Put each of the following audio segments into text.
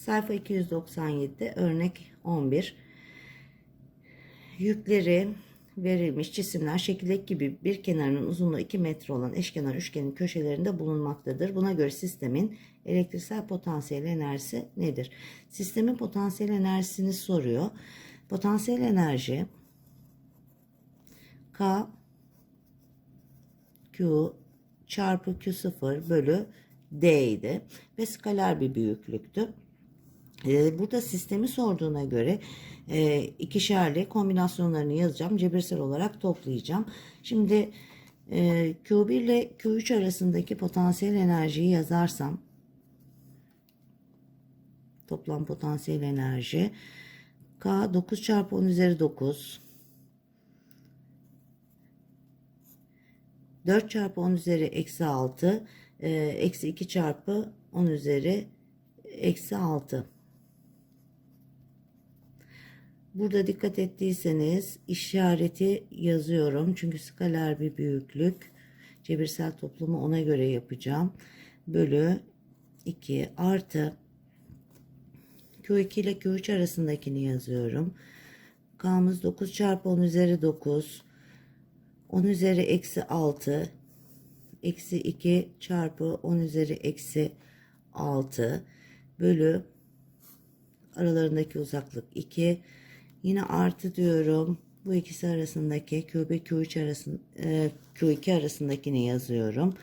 Sayfa 297'de örnek 11. Yükleri verilmiş cisimler şekildeki gibi bir kenarının uzunluğu 2 metre olan eşkenar üçgenin köşelerinde bulunmaktadır. Buna göre sistemin elektriksel potansiyel enerjisi nedir? Sistemin potansiyel enerjisini soruyor. Potansiyel enerji K Q çarpı Q0 bölü D idi ve skaler bir büyüklüktü. Ee, Burada sistemi sorduğuna göre e, ikişerli kombinasyonlarını yazacağım. Cebirsel olarak toplayacağım. Şimdi e, Q1 ile Q3 arasındaki potansiyel enerjiyi yazarsam toplam potansiyel enerji K 9 çarpı 10 üzeri 9 4 çarpı 10 üzeri eksi 6 e, eksi 2 çarpı 10 üzeri eksi 6 Burada dikkat ettiyseniz işareti yazıyorum. Çünkü skaler bir büyüklük. Cebirsel toplumu ona göre yapacağım. Bölü 2 artı Q2 ile Q3 arasındakini yazıyorum. K'mız 9 çarpı 10 üzeri 9. 10 üzeri eksi 6. Eksi 2 çarpı 10 üzeri eksi 6. Bölü aralarındaki uzaklık 2. Yine artı diyorum. Bu ikisi arasındaki Q1 Q3 arasın, e, Q2 arasındakini yazıyorum.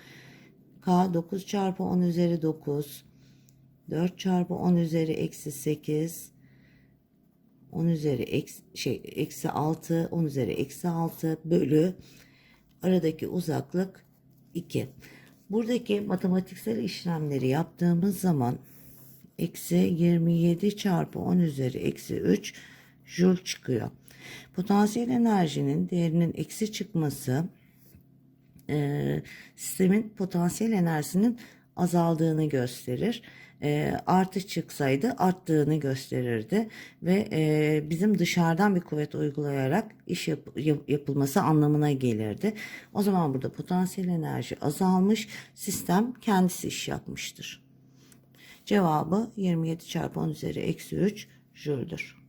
K 9 çarpı 10 üzeri 9. 4 çarpı 10 üzeri eksi 8. 10 üzeri eksi, şey, eksi 6. 10 üzeri eksi 6 bölü aradaki uzaklık 2. Buradaki matematiksel işlemleri yaptığımız zaman eksi 27 çarpı 10 üzeri eksi 3 joule çıkıyor. Potansiyel enerjinin değerinin eksi çıkması e, sistemin potansiyel enerjisinin azaldığını gösterir. E, artı çıksaydı arttığını gösterirdi ve e, bizim dışarıdan bir kuvvet uygulayarak iş yap, yap- yapılması anlamına gelirdi. O zaman burada potansiyel enerji azalmış, sistem kendisi iş yapmıştır. Cevabı 27 çarpı 10 üzeri eksi 3 jüldür.